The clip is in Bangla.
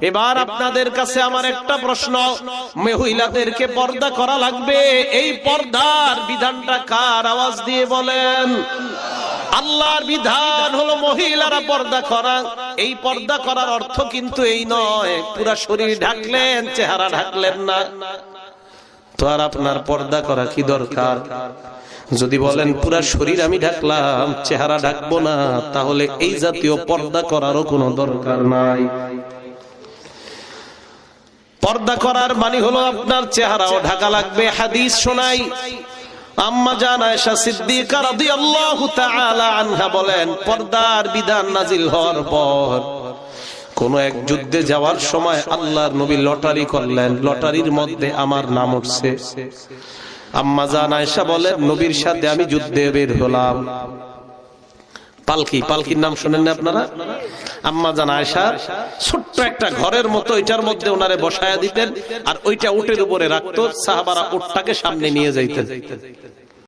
এবার আপনাদের কাছে আমার একটা প্রশ্ন। মহিলাদেরকে পর্দা করা লাগবে? এই পর্দার বিধানটা কার আওয়াজ দিয়ে বলেন? আল্লাহর বিধান হলো মহিলারা পর্দা করা। এই পর্দা করার অর্থ কিন্তু এই নয়। পুরা শরীর ঢাকলেন, চেহারা ঢাকলেন না। তো আর আপনার পর্দা করা কি দরকার? যদি বলেন, পুরা শরীর আমি ঢাকলাম, চেহারা ঢাকবো না, তাহলে এই জাতীয় পর্দা করারও কোনো দরকার নাই। পর্দা করার মানে হলো আপনার চেহারাও ঢাকা লাগবে, হাদিস শোনাই। আম্মা জান আয়েশা সিদ্দিকা রাদিয়াল্লাহু তাআলা আনহা বলেন, পর্দার বিধান নাজিল হওয়ার পর কোন এক যুদ্ধে যাওয়ার সময় আল্লাহর নবী লটারি করলেন, লটারির মধ্যে আমার নাম উঠছে। আম্মা জান আয়েশা বলেন, নবীর সাথে আমি যুদ্ধে বের হলাম। পালকি, পালকির নাম শুনেন না আপনারা? আম্মা জান আয়সা ছোট্ট একটা ঘরের মতো এটার মধ্যে ওনারে বসায়া দিতেন আর ওইটা উটের উপরে রাখতো, সাহাবারা উটটাকে সামনে নিয়ে যাইতেন।